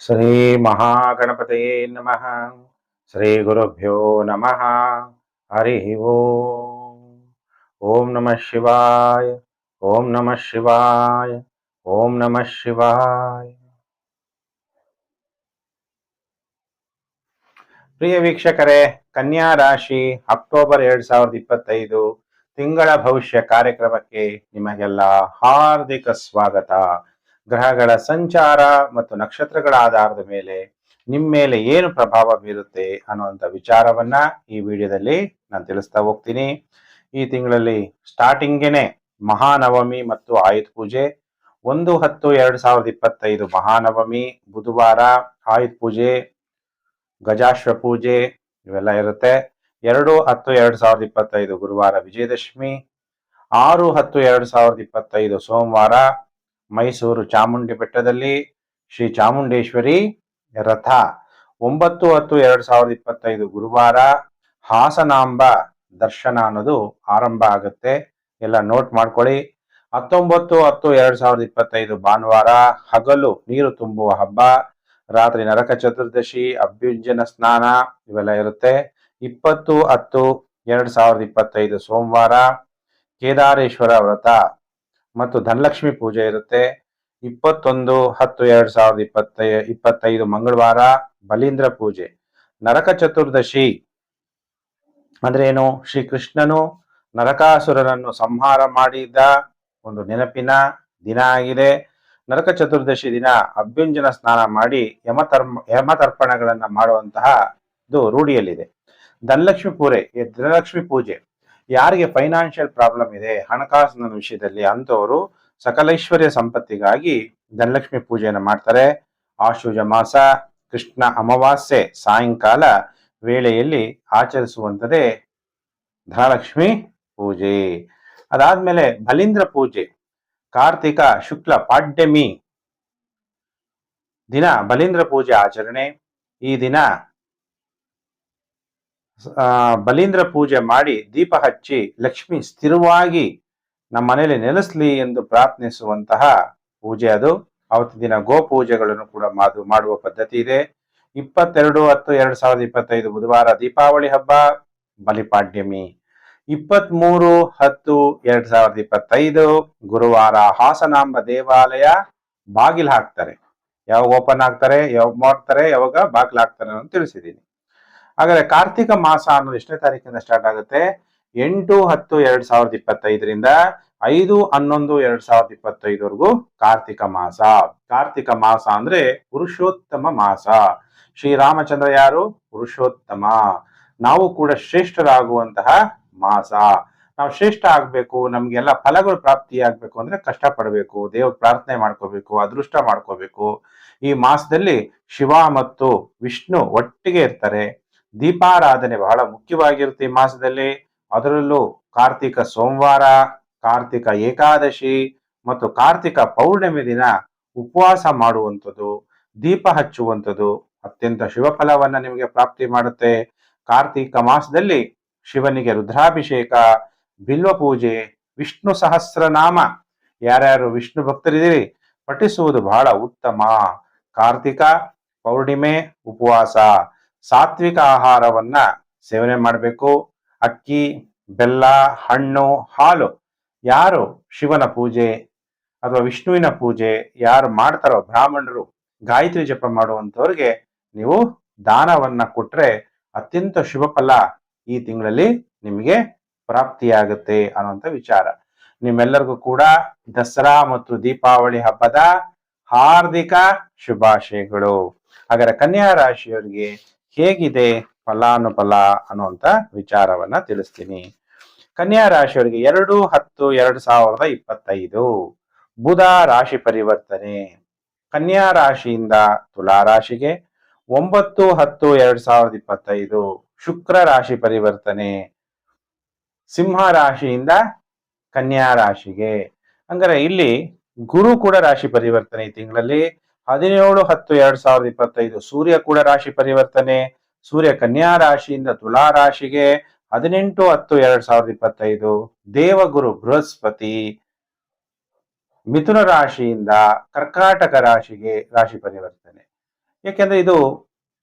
ಶ್ರೀ ಮಹಾಗಣಪತಯೇ ನಮಃ ಶ್ರೀ ಗುರುಭ್ಯೋ ನಮಃ ಹರಿ ಓಂ ಓಂ ನಮಃ ಶಿವಾಯ ಓಂ ನಮಃ ಶಿವಾಯ ಓಂ ನಮಃ ಶಿವಾಯ ಪ್ರಿಯ ವೀಕ್ಷಕರೇ, ಕನ್ಯಾ ರಾಶಿ, ಅಕ್ಟೋಬರ್ ಎರಡ್ ಸಾವಿರದ ಇಪ್ಪತ್ತೈದು ತಿಂಗಳ ಭವಿಷ್ಯ ಕಾರ್ಯಕ್ರಮಕ್ಕೆ ನಿಮಗೆಲ್ಲ ಹಾರ್ದಿಕ ಸ್ವಾಗತ. ಗ್ರಹಗಳ ಸಂಚಾರ ಮತ್ತು ನಕ್ಷತ್ರಗಳ ಆಧಾರದ ಮೇಲೆ ನಿಮ್ಮ ಮೇಲೆ ಏನು ಪ್ರಭಾವ ಬೀರುತ್ತೆ ಅನ್ನುವಂಥ ವಿಚಾರವನ್ನ ಈ ವಿಡಿಯೋದಲ್ಲಿ ನಾನು ತಿಳಿಸ್ತಾ ಹೋಗ್ತೀನಿ. ಈ ತಿಂಗಳಲ್ಲಿ ಸ್ಟಾರ್ಟಿಂಗೇನೆ ಮಹಾನವಮಿ ಮತ್ತು ಆಯುಧ ಪೂಜೆ, ಒಂದು ಹತ್ತು ಎರಡು ಸಾವಿರದ ಇಪ್ಪತ್ತೈದು ಮಹಾನವಮಿ, ಬುಧವಾರ ಆಯುಧ ಪೂಜೆ, ಗಜಾಶ್ವ ಪೂಜೆ ಇವೆಲ್ಲ ಇರುತ್ತೆ. ಎರಡು ಹತ್ತು ಎರಡು ಸಾವಿರದ ಇಪ್ಪತ್ತೈದು ಗುರುವಾರ ವಿಜಯದಶಮಿ, ಆರು ಹತ್ತು ಎರಡು ಸಾವಿರದ ಇಪ್ಪತ್ತೈದು ಸೋಮವಾರ ಮೈಸೂರು ಚಾಮುಂಡಿ ಬೆಟ್ಟದಲ್ಲಿ ಶ್ರೀ ಚಾಮುಂಡೇಶ್ವರಿ ರಥ. ಒಂಬತ್ತು ಹತ್ತು ಎರಡು ಸಾವಿರದ ಇಪ್ಪತ್ತೈದು ಗುರುವಾರ ಹಾಸನಾಂಬ ದರ್ಶನ ಅನ್ನೋದು ಆರಂಭ ಆಗುತ್ತೆ. ಎಲ್ಲ ನೋಟ್ ಮಾಡ್ಕೊಳ್ಳಿ. ಹತ್ತೊಂಬತ್ತು ಹತ್ತು ಎರಡು ಸಾವಿರದ ಇಪ್ಪತ್ತೈದು ಭಾನುವಾರ ಹಗಲು ನೀರು ತುಂಬುವ ಹಬ್ಬ. ರಾತ್ರಿ ನರಕ ಚತುರ್ದಶಿ, ಅಭ್ಯುಂಜನ ಸ್ನಾನ ಇವೆಲ್ಲ ಇರುತ್ತೆ. ಇಪ್ಪತ್ತು ಹತ್ತು ಎರಡ್ ಸಾವಿರದ ಇಪ್ಪತ್ತೈದು ಸೋಮವಾರ ಕೇದಾರೇಶ್ವರ ವ್ರತ. ಮತ್ತು ಧನಲಕ್ಷ್ಮಿ ಪೂಜೆ ಇರುತ್ತೆ. ಇಪ್ಪತ್ತೊಂದು, ಹತ್ತು, ಎರಡ್ ಸಾವಿರದ ಇಪ್ಪತ್ತೈ, ಇಪ್ಪತ್ತೈದು ಮಂಗಳವಾರ ಬಲೀಂದ್ರ ಪೂಜೆ. ನರಕ ಚತುರ್ದಶಿ ಅಂದ್ರೆ ಏನು? ಶ್ರೀ ಕೃಷ್ಣನು ನರಕಾಸುರನನ್ನು ಸಂಹಾರ ಮಾಡಿದ ಒಂದು ನೆನಪಿನ ದಿನ ಆಗಿದೆ. ನರಕ ಚತುರ್ದಶಿ ದಿನ ಅಭ್ಯುಂಜನ ಸ್ನಾನ ಮಾಡಿ ಯಮತರ್ಮ, ಯಮತರ್ಪಣಗಳನ್ನ ಮಾಡುವಂತಹ ಇದು ರೂಢಿಯಲ್ಲಿದೆ. ಧನಲಕ್ಷ್ಮಿ ಪೂರೆ, ಧನಲಕ್ಷ್ಮಿ ಪೂಜೆ. ಯಾರಿಗೆ ಫೈನಾನ್ಷಿಯಲ್ ಪ್ರಾಬ್ಲಮ್ ಇದೆ, ಹಣಕಾಸಿನ ವಿಷಯದಲ್ಲಿ ಅಂತವರು ಸಕಲೈಶ್ವರ್ಯ ಸಂಪತ್ತಿಗಾಗಿ ಧನಲಕ್ಷ್ಮಿ ಪೂಜೆಯನ್ನು ಮಾಡ್ತಾರೆ. ಆಶುಜ ಮಾಸ, ಕೃಷ್ಣ ಅಮಾವಾಸ್ಯೆ, ಸಾಯಂಕಾಲ ವೇಳೆಯಲ್ಲಿ ಆಚರಿಸುವಂಥದ್ದೇ ಧನಲಕ್ಷ್ಮಿ ಪೂಜೆ. ಅದಾದ್ಮೇಲೆ ಬಲೀಂದ್ರ ಪೂಜೆ, ಕಾರ್ತಿಕ ಶುಕ್ಲ ಪಾಡ್ಯಮಿ ದಿನ ಬಲೀಂದ್ರ ಪೂಜೆ ಆಚರಣೆ. ಈ ದಿನ ಬಲೀಂದ್ರ ಪೂಜೆ ಮಾಡಿ ದೀಪ ಹಚ್ಚಿ ಲಕ್ಷ್ಮಿ ಸ್ಥಿರವಾಗಿ ನಮ್ಮ ಮನೆಯಲ್ಲಿ ನೆಲೆಸ್ಲಿ ಎಂದು ಪ್ರಾರ್ಥಿಸುವಂತಹ ಪೂಜೆ ಅದು. ಅವತ್ತು ದಿನ ಗೋ ಪೂಜೆಗಳನ್ನು ಕೂಡ ಮಾದು, ಮಾಡುವ ಪದ್ಧತಿ ಇದೆ. ಇಪ್ಪತ್ತೆರಡು ಹತ್ತು ಎರಡು ಸಾವಿರದ ಇಪ್ಪತ್ತೈದು ಬುಧವಾರ ದೀಪಾವಳಿ ಹಬ್ಬ, ಬಲಿಪಾಡ್ಯಮಿ. ಇಪ್ಪತ್ಮೂರು ಹತ್ತು ಎರಡ್ ಸಾವಿರದ ಇಪ್ಪತ್ತೈದು ಗುರುವಾರ ಹಾಸನಾಂಬ ದೇವಾಲಯ ಬಾಗಿಲು ಹಾಕ್ತಾರೆ. ಯಾವಾಗ ಓಪನ್ ಆಗ್ತಾರೆ, ಯಾವಾಗ ಮಾಡ್ತಾರೆ, ಯಾವಾಗ ಬಾಗಿಲು ಹಾಕ್ತಾರೆ ಅಂತ ತಿಳಿಸಿದ್ದೀನಿ. ಹಾಗಾದ್ರೆ ಕಾರ್ತಿಕ ಮಾಸ ಅನ್ನೋದು ಎಷ್ಟನೇ ತಾರೀಕಿಂದ ಸ್ಟಾರ್ಟ್ ಆಗುತ್ತೆ? ಎಂಟು, ಹತ್ತು, ಎರಡ್ ಸಾವಿರದ ಇಪ್ಪತ್ತೈದರಿಂದ ಐದು, ಹನ್ನೊಂದು, ಎರಡ್ ಸಾವಿರದ ಇಪ್ಪತ್ತೈದವರೆಗೂ ಕಾರ್ತಿಕ ಮಾಸ. ಕಾರ್ತಿಕ ಮಾಸ ಅಂದ್ರೆ ಪುರುಷೋತ್ತಮ ಮಾಸ. ಶ್ರೀರಾಮಚಂದ್ರ ಯಾರು? ಪುರುಷೋತ್ತಮ. ನಾವು ಕೂಡ ಶ್ರೇಷ್ಠರಾಗುವಂತಹ ಮಾಸ. ನಾವು ಶ್ರೇಷ್ಠ ಆಗ್ಬೇಕು, ನಮ್ಗೆಲ್ಲ ಫಲಗಳು ಪ್ರಾಪ್ತಿ ಆಗ್ಬೇಕು ಅಂದ್ರೆ ಕಷ್ಟ ಪಡಬೇಕು ದೇವ್ರ ಪ್ರಾರ್ಥನೆ ಮಾಡ್ಕೋಬೇಕು, ಅದೃಷ್ಟ ಮಾಡ್ಕೋಬೇಕು. ಈ ಮಾಸದಲ್ಲಿ ಶಿವ ಮತ್ತು ವಿಷ್ಣು ಒಟ್ಟಿಗೆ ಇರ್ತಾರೆ. ದೀಪಾರಾಧನೆ ಬಹಳ ಮುಖ್ಯವಾಗಿರುತ್ತೆ ಈ ಮಾಸದಲ್ಲಿ. ಅದರಲ್ಲೂ ಕಾರ್ತಿಕ ಸೋಮವಾರ, ಕಾರ್ತಿಕ ಏಕಾದಶಿ ಮತ್ತು ಕಾರ್ತಿಕ ಪೌರ್ಣಿಮೆ ದಿನ ಉಪವಾಸ ಮಾಡುವಂಥದ್ದು, ದೀಪ ಹಚ್ಚುವಂಥದ್ದು ಅತ್ಯಂತ ಶಿವಫಲವನ್ನು ನಿಮಗೆ ಪ್ರಾಪ್ತಿ ಮಾಡುತ್ತೆ. ಕಾರ್ತಿಕ ಮಾಸದಲ್ಲಿ ಶಿವನಿಗೆ ರುದ್ರಾಭಿಷೇಕ, ಬಿಲ್ವ ಪೂಜೆ, ವಿಷ್ಣು ಸಹಸ್ರನಾಮ. ಯಾರ್ಯಾರು ವಿಷ್ಣು ಭಕ್ತರಿದ್ದೀರಿ, ಪಠಿಸುವುದು ಬಹಳ ಉತ್ತಮ. ಕಾರ್ತಿಕ ಪೌರ್ಣಿಮೆ ಉಪವಾಸ. ಸಾತ್ವಿಕ ಆಹಾರವನ್ನ ಸೇವನೆ ಮಾಡಬೇಕು. ಅಕ್ಕಿ, ಬೆಲ್ಲ, ಹಣ್ಣು, ಹಾಲು ಯಾರು ಶಿವನ ಪೂಜೆ ಅಥವಾ ವಿಷ್ಣುವಿನ ಪೂಜೆ ಯಾರು ಮಾಡ್ತಾರೋ ಬ್ರಾಹ್ಮಣರು ಗಾಯತ್ರಿ ಜಪ ಮಾಡುವಂಥವ್ರಿಗೆ ನೀವು ದಾನವನ್ನ ಕೊಟ್ರೆ ಅತ್ಯಂತ ಶುಭ ಫಲ ಈ ತಿಂಗಳಲ್ಲಿ ನಿಮಗೆ ಪ್ರಾಪ್ತಿಯಾಗುತ್ತೆ ಅನ್ನುವಂಥ ವಿಚಾರ. ನಿಮ್ಮೆಲ್ಲರಿಗೂ ಕೂಡ ದಸರಾ ಮತ್ತು ದೀಪಾವಳಿ ಹಬ್ಬದ ಹಾರ್ದಿಕ ಶುಭಾಶಯಗಳು. ಹಾಗಾದ್ರೆ ಕನ್ಯಾ ರಾಶಿಯವರಿಗೆ ಹೇಗಿದೆ ಫಲಾನುಫಲ ಅನ್ನುವಂತ ವಿಚಾರವನ್ನ ತಿಳಿಸ್ತೀನಿ. ಕನ್ಯಾ ರಾಶಿಯವರಿಗೆ ಎರಡು ಹತ್ತು ಎರಡು ಸಾವಿರದ ಇಪ್ಪತ್ತೈದು. ಬುಧ ರಾಶಿ ಪರಿವರ್ತನೆ. ಕನ್ಯಾ ರಾಶಿಯಿಂದ ತುಲಾ ರಾಶಿಗೆ ಒಂಬತ್ತು ಹತ್ತು ಎರಡ್ ಸಾವಿರದ ಇಪ್ಪತ್ತೈದು. ಶುಕ್ರ ರಾಶಿ ಪರಿವರ್ತನೆ. ಸಿಂಹ ರಾಶಿಯಿಂದ ಕನ್ಯಾ ರಾಶಿಗೆ. ಹಂಗಾರೆ ಇಲ್ಲಿ ಗುರು ಕೂಡ ರಾಶಿ ಪರಿವರ್ತನೆ ಈ ತಿಂಗಳಲ್ಲಿ. ಹದಿನೇಳು ಹತ್ತು ಎರಡ್ ಸಾವಿರದ ಇಪ್ಪತ್ತೈದು ಸೂರ್ಯ ಕೂಡ ರಾಶಿ ಪರಿವರ್ತನೆ, ಸೂರ್ಯ ಕನ್ಯಾ ರಾಶಿಯಿಂದ ತುಲಾ ರಾಶಿಗೆ ಹದಿನೆಂಟು ಹತ್ತು ಎರಡ್ ಸಾವಿರದ ಇಪ್ಪತ್ತೈದು, ದೇವಗುರು ಬೃಹಸ್ಪತಿ ಮಿಥುನ ರಾಶಿಯಿಂದ ಕರ್ಕಾಟಕ ರಾಶಿಗೆ ರಾಶಿ ಪರಿವರ್ತನೆ. ಏಕೆಂದ್ರೆ ಇದು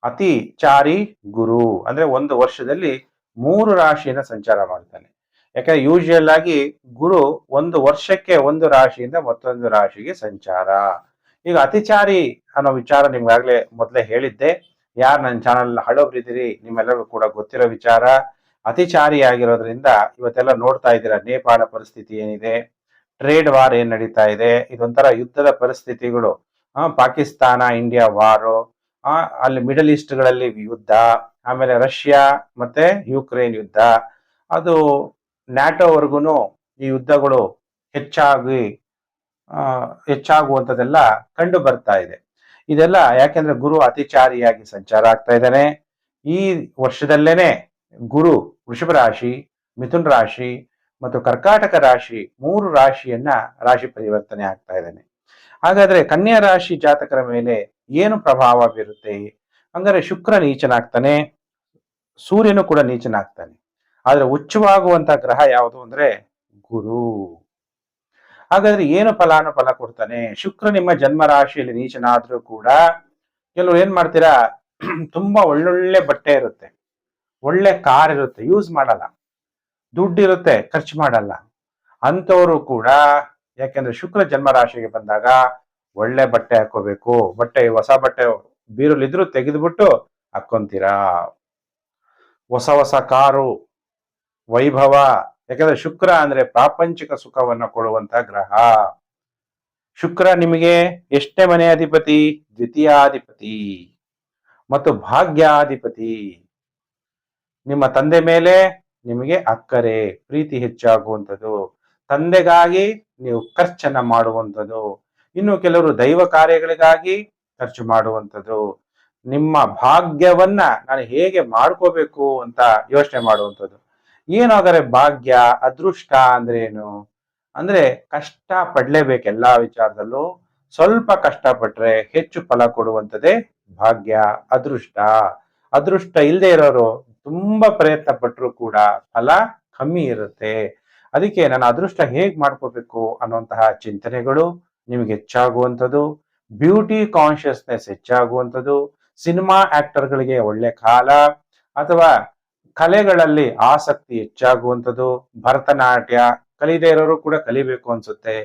ಅತಿ ಚಾರಿ ಗುರು, ಅಂದ್ರೆ ಒಂದು ವರ್ಷದಲ್ಲಿ ಮೂರು ರಾಶಿಯನ್ನ ಸಂಚಾರ ಮಾಡ್ತಾನೆ. ಯಾಕಂದ್ರೆ ಯೂಶುವಲ್ ಆಗಿ ಗುರು ಒಂದು ವರ್ಷಕ್ಕೆ ಒಂದು ರಾಶಿಯಿಂದ ಮತ್ತೊಂದು ರಾಶಿಗೆ ಸಂಚಾರ. ಈಗ ಅತಿಚಾರಿ ಅನ್ನೋ ವಿಚಾರ ನಿಮ್ಗಾಗ್ಲೇ ಮೊದಲೇ ಹೇಳಿದ್ದೆ. ಯಾರು ನನ್ನ ಚಾನಲ್ ಹಳೋಬ್ರಿದ್ದೀರಿ ನಿಮ್ಮೆಲ್ಲರಿಗೂ ಕೂಡ ಗೊತ್ತಿರೋ ವಿಚಾರ. ಅತಿಚಾರಿ ಆಗಿರೋದ್ರಿಂದ ಇವತ್ತೆಲ್ಲ ನೋಡ್ತಾ ಇದ್ದೀರಾ, ನೇಪಾಳ ಪರಿಸ್ಥಿತಿ ಏನಿದೆ ಟ್ರೇಡ್ ವಾರ್ ಏನ್ ನಡೀತಾ ಇದೆ, ಇದೊಂಥರ ಯುದ್ಧದ ಪರಿಸ್ಥಿತಿಗಳು. ಪಾಕಿಸ್ತಾನ ಇಂಡಿಯಾ ವಾರು ಅಲ್ಲಿ ಮಿಡಲ್ ಈಸ್ಟ್ಗಳಲ್ಲಿ ಯುದ್ಧ, ಆಮೇಲೆ ರಷ್ಯಾ ಮತ್ತೆ ಯುಕ್ರೇನ್ ಯುದ್ಧ. ಅದು ನ್ಯಾಟೋವರೆಗೂ ಈ ಯುದ್ಧಗಳು ಹೆಚ್ಚಾಗಿ ಹೆಚ್ಚಾಗುವಂಥದ್ದೆಲ್ಲ ಕಂಡು ಬರ್ತಾ ಇದೆ. ಇದೆಲ್ಲ ಯಾಕೆಂದ್ರೆ ಗುರು ಅತಿಚಾರಿಯಾಗಿ ಸಂಚಾರ ಆಗ್ತಾ ಇದ್ದಾನೆ. ಈ ವರ್ಷದಲ್ಲೇನೆ ಗುರು ವೃಷಭ ರಾಶಿ, ಮಿಥುನ್ ರಾಶಿ ಮತ್ತು ಕರ್ಕಾಟಕ ರಾಶಿ ಮೂರು ರಾಶಿಯನ್ನ ರಾಶಿ ಪರಿವರ್ತನೆ ಆಗ್ತಾ ಇದ್ದಾನೆ. ಹಾಗಾದ್ರೆ ಕನ್ಯಾ ರಾಶಿ ಜಾತಕರ ಮೇಲೆ ಏನು ಪ್ರಭಾವ ಬೀರುತ್ತೆ? ಹಂಗಾರೆ ಶುಕ್ರ ನೀಚನಾಗ್ತಾನೆ, ಸೂರ್ಯನು ಕೂಡ ನೀಚನಾಗ್ತಾನೆ. ಆದ್ರೆ ಉಚ್ಚವಾಗುವಂತ ಗ್ರಹ ಯಾವುದು ಅಂದ್ರೆ ಗುರು. ಹಾಗಾದ್ರೆ ಏನು ಫಲಾನುಫಲ ಕೊಡ್ತಾನೆ? ಶುಕ್ರ ನಿಮ್ಮ ಜನ್ಮ ರಾಶಿಯಲ್ಲಿ ನೀಚನಾದ್ರೂ ಕೂಡ ಕೆಲವರು ಏನ್ ಮಾಡ್ತೀರಾ? ತುಂಬಾ ಒಳ್ಳೊಳ್ಳೆ ಬಟ್ಟೆ ಇರುತ್ತೆ. ಒಳ್ಳೆ ಕಾರ್ ಇರುತ್ತೆ. ಯೂಸ್ ಮಾಡಲ್ಲ. ದುಡ್ಡಿರುತ್ತೆ ಖರ್ಚು ಮಾಡಲ್ಲ. ಅಂಥವ್ರು ಕೂಡ, ಯಾಕೆಂದ್ರೆ ಶುಕ್ರ ಜನ್ಮ ರಾಶಿಗೆ ಬಂದಾಗ ಒಳ್ಳೆ ಬಟ್ಟೆ ಹಾಕೋಬೇಕು. ಬಟ್ಟೆ, ಹೊಸ ಬಟ್ಟೆ ಬೀರುಲಿದ್ರು ತೆಗೆದುಬಿಟ್ಟು ಹಾಕೊಂತೀರಾ? ಹೊಸ ಹೊಸ ಕಾರು, ವೈಭವ ಯಾಕಂದ್ರೆ ಶುಕ್ರ ಅಂದ್ರೆ ಪ್ರಾಪಂಚಿಕ ಸುಖವನ್ನ ಕೊಡುವಂತ ಗ್ರಹ. ಶುಕ್ರ ನಿಮಗೆ ಎಷ್ಟೇ ಮನೆ ಅಧಿಪತಿ ದ್ವಿತೀಯಾಧಿಪತಿ ಮತ್ತು ಭಾಗ್ಯಾಧಿಪತಿ. ನಿಮ್ಮ ತಂದೆ ಮೇಲೆ ನಿಮಗೆ ಅಕ್ಕರೆ, ಪ್ರೀತಿ ಹೆಚ್ಚಾಗುವಂಥದ್ದು. ತಂದೆಗಾಗಿ ನೀವು ಖರ್ಚನ್ನ ಮಾಡುವಂಥದ್ದು. ಇನ್ನು ಕೆಲವರು ದೈವ ಕಾರ್ಯಗಳಿಗಾಗಿ ಖರ್ಚು ಮಾಡುವಂಥದ್ದು. ನಿಮ್ಮ ಭಾಗ್ಯವನ್ನ ನಾನು ಹೇಗೆ ಮಾಡ್ಕೋಬೇಕು ಅಂತ ಯೋಚನೆ ಮಾಡುವಂಥದ್ದು. ಏನಾದರೆ ಭಾಗ್ಯ, ಅದೃಷ್ಟ ಅಂದ್ರೆ ಏನು? ಅಂದ್ರೆ ಕಷ್ಟ ಪಡ್ಲೇಬೇಕು ಎಲ್ಲಾ ವಿಚಾರದಲ್ಲೂ. ಸ್ವಲ್ಪ ಕಷ್ಟಪಟ್ರೆ ಹೆಚ್ಚು ಫಲ ಕೊಡುವಂಥದ್ದೇ ಭಾಗ್ಯ, ಅದೃಷ್ಟ. ಅದೃಷ್ಟ ಇಲ್ಲದೆ ಇರೋರು ತುಂಬಾ ಪ್ರಯತ್ನ ಪಟ್ಟರು ಕೂಡ ಫಲ ಕಮ್ಮಿ ಇರುತ್ತೆ. ಅದಕ್ಕೆ ನಾನು ಅದೃಷ್ಟ ಹೇಗ್ ಮಾಡ್ಕೋಬೇಕು ಅನ್ನುವಂತಹ ಚಿಂತನೆಗಳು ನಿಮಗೆ ಹೆಚ್ಚಾಗುವಂಥದ್ದು. ಬ್ಯೂಟಿ ಕಾನ್ಶಿಯಸ್ನೆಸ್ ಹೆಚ್ಚಾಗುವಂಥದ್ದು. ಸಿನಿಮಾ ಆಕ್ಟರ್ಗಳಿಗೆ ಒಳ್ಳೆ ಕಾಲ ಅಥವಾ ಕಲೆಗಳಲ್ಲಿ ಆಸಕ್ತಿ ಹೆಚ್ಚಾಗುವಂಥದ್ದು. ಭರತನಾಟ್ಯ ಕಲಿದೇ ಇರೋರು ಕೂಡ ಕಲಿಬೇಕು ಅನ್ಸುತ್ತೆ.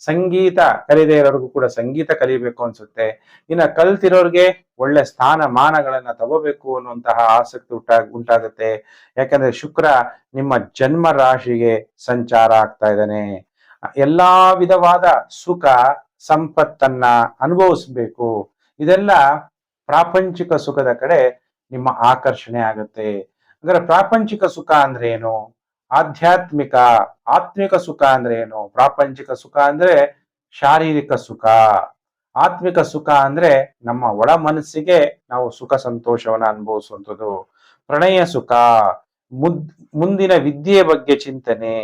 ಸಂಗೀತ ಕಲಿದೇ ಇರೋರಿಗೂ ಕೂಡ ಸಂಗೀತ ಕಲಿಬೇಕು ಅನ್ಸುತ್ತೆ. ಇನ್ನ ಕಲ್ತಿರೋರ್ಗೆ ಒಳ್ಳೆ ಸ್ಥಾನ ಮಾನಗಳನ್ನ ತಗೋಬೇಕು ಅನ್ನುವಂತಹ ಆಸಕ್ತಿ ಉಂಟಾ ಉಂಟಾಗುತ್ತೆ. ಯಾಕಂದ್ರೆ ಶುಕ್ರ ನಿಮ್ಮ ಜನ್ಮ ರಾಶಿಗೆ ಸಂಚಾರ ಆಗ್ತಾ ಇದ್ದಾನೆ. ಎಲ್ಲಾ ವಿಧವಾದ ಸುಖ, ಸಂಪತ್ತನ್ನ ಅನುಭವಿಸ್ಬೇಕು. ಇದೆಲ್ಲ ಪ್ರಾಪಂಚಿಕ ಸುಖದ ಕಡೆ ನಿಮ್ಮ ಆಕರ್ಷಣೆ ಆಗುತ್ತೆ. ಅಂದ್ರೆ ಪ್ರಾಪಂಚಿಕ ಸುಖ ಅಂದ್ರೆ ಏನು? ಆಧ್ಯಾತ್ಮಿಕ, ಆತ್ಮಿಕ ಸುಖ ಅಂದ್ರೆ ಏನು? ಪ್ರಾಪಂಚಿಕ ಸುಖ ಅಂದ್ರೆ ಶಾರೀರಿಕ ಸುಖ. ಆತ್ಮಿಕ ಸುಖ ಅಂದ್ರೆ ನಮ್ಮ ಒಳ ಮನಸ್ಸಿಗೆ ನಾವು ಸುಖ ಸಂತೋಷವನ್ನ ಅನುಭವಿಸುವಂಥದ್ದು. ಪ್ರಣಯ ಸುಖ, ಮುದ್, ಮುಂದಿನ ವಿದ್ಯೆಯ ಬಗ್ಗೆ ಚಿಂತನೆ,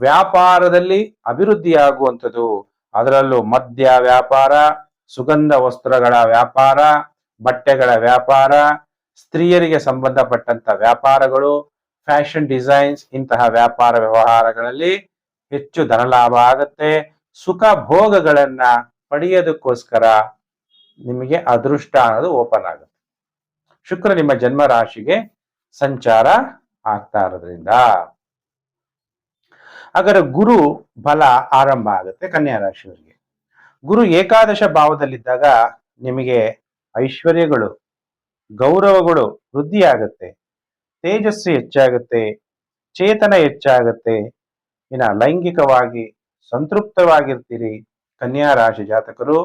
ವ್ಯಾಪಾರದಲ್ಲಿ ಅಭಿವೃದ್ಧಿ ಆಗುವಂಥದ್ದು ಅದರಲ್ಲೂ ಮದ್ಯ ವ್ಯಾಪಾರ, ಸುಗಂಧ ವಸ್ತ್ರಗಳ ವ್ಯಾಪಾರ, ಬಟ್ಟೆಗಳ ವ್ಯಾಪಾರ ಸ್ತ್ರೀಯರಿಗೆ ಸಂಬಂಧಪಟ್ಟಂತ ವ್ಯಾಪಾರಗಳು, ಫ್ಯಾಷನ್ ಡಿಸೈನ್ಸ್ ಇಂತಹ ವ್ಯಾಪಾರ ವ್ಯವಹಾರಗಳಲ್ಲಿ ಹೆಚ್ಚು ಧನಲಾಭ ಆಗುತ್ತೆ. ಸುಖ ಭೋಗಗಳನ್ನ ಪಡೆಯೋದಕ್ಕೋಸ್ಕರ ನಿಮಗೆ ಅದೃಷ್ಟ ಅನ್ನೋದು ಓಪನ್ ಆಗುತ್ತೆ. ಶುಕ್ರ ನಿಮ್ಮ ಜನ್ಮ ರಾಶಿಗೆ ಸಂಚಾರ ಆಗ್ತಾ ಇರೋದ್ರಿಂದ. ಅದರ ಗುರು ಬಲ ಆರಂಭ ಆಗುತ್ತೆ ಕನ್ಯಾ ರಾಶಿಯವರಿಗೆ. ಗುರು ಏಕಾದಶ ಭಾವದಲ್ಲಿದ್ದಾಗ ನಿಮಗೆ ಐಶ್ವರ್ಯಗಳು ಗೌರವಗಳು ವೃದ್ಧಿಯಾಗುತ್ತೆ, ತೇಜಸ್ಸು ಹೆಚ್ಚಾಗುತ್ತೆ, ಚೇತನ ಹೆಚ್ಚಾಗುತ್ತೆ. ಇನ್ನ ಲೈಂಗಿಕವಾಗಿ ಸಂತೃಪ್ತವಾಗಿರ್ತೀರಿ ಕನ್ಯಾ ರಾಶಿ ಜಾತಕರು,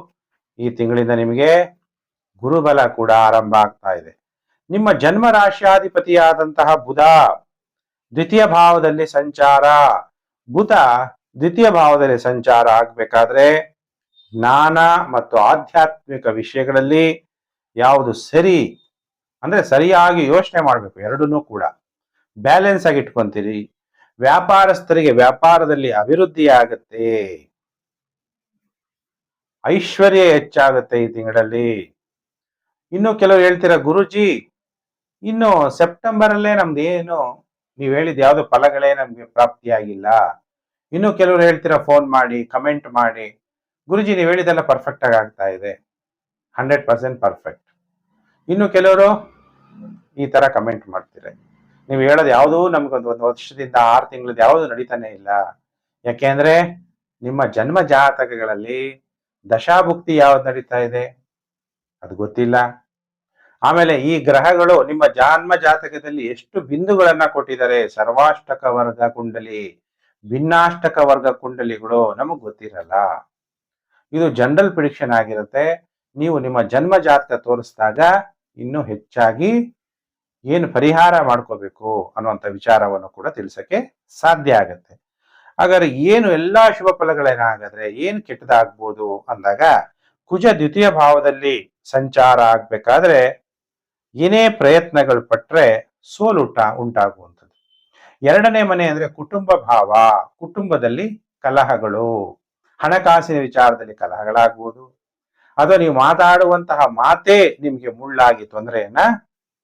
ಈ ತಿಂಗಳಿಂದ ನಿಮಗೆ ಗುರುಬಲ ಕೂಡ ಆರಂಭ ಆಗ್ತಾ ಇದೆ. ನಿಮ್ಮ ಜನ್ಮ ರಾಶಿಯಾಧಿಪತಿಯಾದಂತಹ ಬುಧ, ದ್ವಿತೀಯ ಭಾವದಲ್ಲಿ ಸಂಚಾರ. ಬುಧ ದ್ವಿತೀಯ ಭಾವದಲ್ಲಿ ಸಂಚಾರ ಆಗಬೇಕಾದ್ರೆ ಜ್ಞಾನ ಮತ್ತು ಆಧ್ಯಾತ್ಮಿಕ ವಿಷಯಗಳಲ್ಲಿ ಯಾವುದು ಸರಿ ಅಂದ್ರೆ ಸರಿಯಾಗಿ ಯೋಚನೆ ಮಾಡಬೇಕು, ಎರಡನ್ನೂ ಕೂಡ. ಬ್ಯಾಲೆನ್ಸ್ ಆಗಿ ಇಟ್ಕೊಂತೀರಿ. ವ್ಯಾಪಾರಸ್ಥರಿಗೆ ವ್ಯಾಪಾರದಲ್ಲಿ ಅಭಿವೃದ್ಧಿ ಆಗತ್ತೆ. ಐಶ್ವರ್ಯ ಹೆಚ್ಚಾಗುತ್ತೆ ಈ ತಿಂಗಳಲ್ಲಿ. ಇನ್ನು ಕೆಲವರು ಹೇಳ್ತೀರಾ, ಗುರುಜಿ, ಇನ್ನು ಸೆಪ್ಟೆಂಬರ್ ಅಲ್ಲೇ ನಮ್ದು ಏನು, ನೀವು ಹೇಳಿದ ಯಾವ್ದು ಫಲಗಳೇ ನಮ್ಗೆ ಪ್ರಾಪ್ತಿಯಾಗಿಲ್ಲ. ಇನ್ನು ಕೆಲವರು ಹೇಳ್ತೀರಾ ಫೋನ್ ಮಾಡಿ ಕಮೆಂಟ್ ಮಾಡಿ, ಗುರುಜಿ, ನೀವು ಹೇಳಿದೆಲ್ಲ ಪರ್ಫೆಕ್ಟ್ ಆಗಿ ಆಗ್ತಾ ಇದೆ. ಹಂಡ್ರೆಡ್ ಪರ್ಸೆಂಟ್ ಪರ್ಫೆಕ್ಟ್ ಇನ್ನು ಕೆಲವರು ಈ ತರ ಕಮೆಂಟ್ ಮಾಡ್ತೀರಿ ನೀವು ಹೇಳೋದು ಯಾವುದೂ ನಮ್ಗೊಂದು ಒಂದು ವರ್ಷದಿಂದ ಆರು ತಿಂಗಳದ್ದು ಯಾವುದು ನಡೀತಾನೆ ಇಲ್ಲ. ಯಾಕೆಂದ್ರೆ ನಿಮ್ಮ ಜನ್ಮ ಜಾತಕಗಳಲ್ಲಿ ದಶಾಭುಕ್ತಿ ಯಾವ್ದು ನಡೀತಾ ಇದೆ? ಅದು ಗೊತ್ತಿಲ್ಲ. ಆಮೇಲೆ ಈ ಗ್ರಹಗಳು ನಿಮ್ಮ ಜನ್ಮ ಜಾತಕದಲ್ಲಿ ಎಷ್ಟು ಬಿಂದುಗಳನ್ನ ಕೊಟ್ಟಿದ್ದಾರೆ? ಸರ್ವಾಷ್ಟಕ ವರ್ಗ ಕುಂಡಲಿ, ಭಿನ್ನಾಷ್ಟಕ ವರ್ಗ ಕುಂಡಲಿಗಳು ನಮಗ್ ಗೊತ್ತಿರಲ್ಲ. ಇದು ಜನರಲ್ ಪ್ರಿಡಿಕ್ಷನ್ ಆಗಿರುತ್ತೆ. ನೀವು ನಿಮ್ಮ ಜನ್ಮ ಜಾತಕ ತೋರಿಸಿದಾಗ ಇನ್ನೂ ಹೆಚ್ಚಾಗಿ ಏನು ಪರಿಹಾರ ಮಾಡ್ಕೋಬೇಕು ಅನ್ನುವಂಥ ವಿಚಾರವನ್ನು ಕೂಡ ತಿಳಿಸಕ್ಕೆ ಸಾಧ್ಯ ಆಗತ್ತೆ. ಹಾಗಾದ್ರೆ ಏನು ಎಲ್ಲಾ ಶುಭ ಫಲಗಳೇನಾಗಾದ್ರೆ ಏನು ಕೆಟ್ಟದಾಗ್ಬೋದು ಅಂದಾಗ ಕುಜ ದ್ವಿತೀಯ ಭಾವದಲ್ಲಿ ಸಂಚಾರ ಆಗ್ಬೇಕಾದ್ರೆ ಏನೇ ಪ್ರಯತ್ನಗಳು ಪಟ್ರೆ ಸೋಲುಟ ಉಂಟಾಗುವಂಥದ್ದು. ಎರಡನೇ ಮನೆ ಅಂದ್ರೆ ಕುಟುಂಬ ಭಾವ, ಕುಟುಂಬದಲ್ಲಿ ಕಲಹಗಳು, ಹಣಕಾಸಿನ ವಿಚಾರದಲ್ಲಿ ಕಲಹಗಳಾಗ್ಬೋದು ಅಥವಾ ನೀವು ಮಾತಾಡುವಂತಹ ಮಾತೇ ನಿಮಗೆ ಮುಳ್ಳಾಗಿ ತೊಂದರೆಯನ್ನ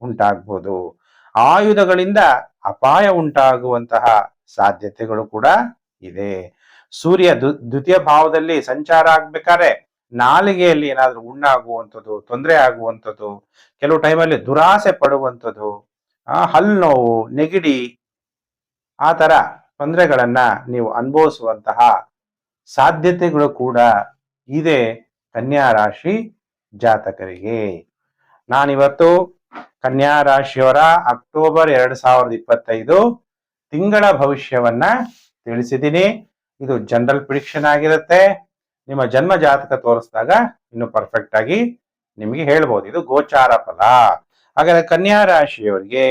ಉಂಟಾಗ್ಬೋದು. ಆಯುಧಗಳಿಂದ ಅಪಾಯ ಉಂಟಾಗುವಂತಹ ಸಾಧ್ಯತೆಗಳು ಕೂಡ ಇದೆ. ಸೂರ್ಯ ದ್ವಿತೀಯ ಭಾವದಲ್ಲಿ ಸಂಚಾರ ಆಗ್ಬೇಕಾದ್ರೆ ನಾಲಿಗೆಯಲ್ಲಿ ಏನಾದ್ರೂ ಉಣ್ಣಾಗುವಂಥದ್ದು, ತೊಂದರೆ ಆಗುವಂಥದ್ದು, ಕೆಲವು ಟೈಮಲ್ಲಿ ದುರಾಸೆ ಪಡುವಂಥದ್ದು ಹಲ್ಲು ನೋವು ನೆಗಡಿ, ಆ ತರ ತೊಂದರೆಗಳನ್ನ ನೀವು ಅನುಭವಿಸುವಂತಹ ಸಾಧ್ಯತೆಗಳು ಕೂಡ ಇದೆ. ಕನ್ಯಾ ರಾಶಿ ಜಾತಕರಿಗೆ. ನಾನಿವತ್ತು ಕನ್ಯಾ ರಾಶಿಯವರ ಅಕ್ಟೋಬರ್ ಎರಡ್ ಸಾವಿರದ ಇಪ್ಪತ್ತೈದು ತಿಂಗಳ ಭವಿಷ್ಯವನ್ನ ತಿಳಿಸಿದ್ದೀನಿ. ಇದು ಜನರಲ್ ಪ್ರಿಡಿಕ್ಷನ್ ಆಗಿರುತ್ತೆ. ನಿಮ್ಮ ಜನ್ಮ ಜಾತಕ ತೋರಿಸಿದಾಗ ಇನ್ನು ಪರ್ಫೆಕ್ಟ್ ಆಗಿ ನಿಮಗೆ ಹೇಳ್ಬೋದು. ಇದು ಗೋಚಾರ ಫಲ. ಹಾಗಾದ್ರೆ ಕನ್ಯಾ ರಾಶಿಯವರಿಗೆ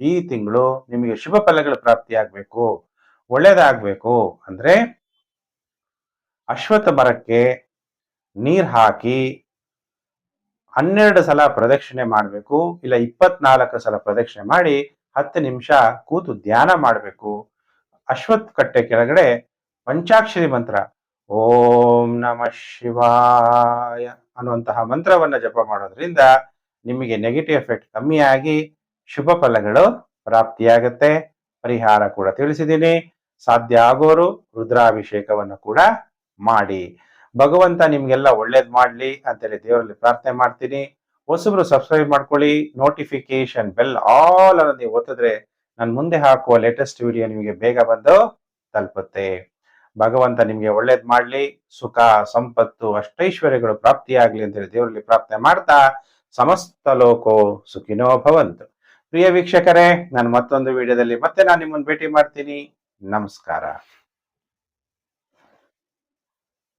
ಈ ತಿಂಗಳು ನಿಮಗೆ ಶುಭ ಫಲಗಳು ಪ್ರಾಪ್ತಿಯಾಗಬೇಕು, ಒಳ್ಳೇದಾಗಬೇಕು. ಅಂದ್ರೆ ಅಶ್ವತ್ಥ ಮರಕ್ಕೆ ನೀರ್ ಹಾಕಿ ಹನ್ನೆರಡು ಸಲ ಪ್ರದಕ್ಷಿಣೆ ಮಾಡಬೇಕು, ಇಲ್ಲ ಇಪ್ಪತ್ನಾಲ್ಕು ಸಲ ಪ್ರದಕ್ಷಿಣೆ ಮಾಡಿ ಹತ್ತು ನಿಮಿಷ ಕೂತು ಧ್ಯಾನ ಮಾಡಬೇಕು. ಅಶ್ವತ್ ಕಟ್ಟೆ ಕೆಳಗಡೆ ಪಂಚಾಕ್ಷರಿ ಮಂತ್ರ, ಓಂ ನಮ ಶಿವಾಯ ಅನ್ನುವಂತಹ ಮಂತ್ರವನ್ನ ಜಪ ಮಾಡೋದ್ರಿಂದ ನಿಮಗೆ ನೆಗೆಟಿವ್ ಎಫೆಕ್ಟ್ ಕಮ್ಮಿಯಾಗಿ ಶುಭ ಫಲಗಳು ಪ್ರಾಪ್ತಿಯಾಗತ್ತೆ. ಪರಿಹಾರ ಕೂಡ ತಿಳಿಸಿದ್ದೀನಿ. ಸಾಧ್ಯ ಆಗೋರು ರುದ್ರಾಭಿಷೇಕವನ್ನು ಕೂಡ ಮಾಡಿ. ಭಗವಂತ ನಿಮ್ಗೆಲ್ಲ ಒಳ್ಳೇದ್ ಮಾಡ್ಲಿ ಅಂತೇಳಿ ದೇವರಲ್ಲಿ ಪ್ರಾರ್ಥನೆ ಮಾಡ್ತೀನಿ. ಹೊಸಬ್ರು ಸಬ್ಸ್ಕ್ರೈಬ್ ಮಾಡ್ಕೊಳ್ಳಿ ನೋಟಿಫಿಕೇಶನ್ ಬೆಲ್ ಆಲ್ ಅನ್ನು ನೀವು ಒತ್ತಿದ್ರೆ ನಾನು ಮುಂದೆ ಹಾಕುವ ಲೇಟೆಸ್ಟ್ ವಿಡಿಯೋ ನಿಮಗೆ ಬೇಗ ಬಂದು ತಲುಪುತ್ತೆ. ಭಗವಂತ ನಿಮ್ಗೆ ಒಳ್ಳೇದ್ ಮಾಡ್ಲಿ, ಸುಖ, ಸಂಪತ್ತು, ಅಷ್ಟೈಶ್ವರ್ಯಗಳು ಪ್ರಾಪ್ತಿಯಾಗ್ಲಿ ಅಂತೇಳಿ ದೇವರಲ್ಲಿ ಪ್ರಾರ್ಥನೆ ಮಾಡ್ತಾ ಸಮಸ್ತ ಲೋಕೋ ಸುಖಿನೋ ಭವಂತು. ಪ್ರಿಯ ವೀಕ್ಷಕರೇ, ನಾನು ಮತ್ತೊಂದು ವಿಡಿಯೋದಲ್ಲಿ ಮತ್ತೆ ನಾನು ನಿಮ್ಮನ್ನು ಭೇಟಿ ಮಾಡ್ತೀನಿ. ನಮಸ್ಕಾರ.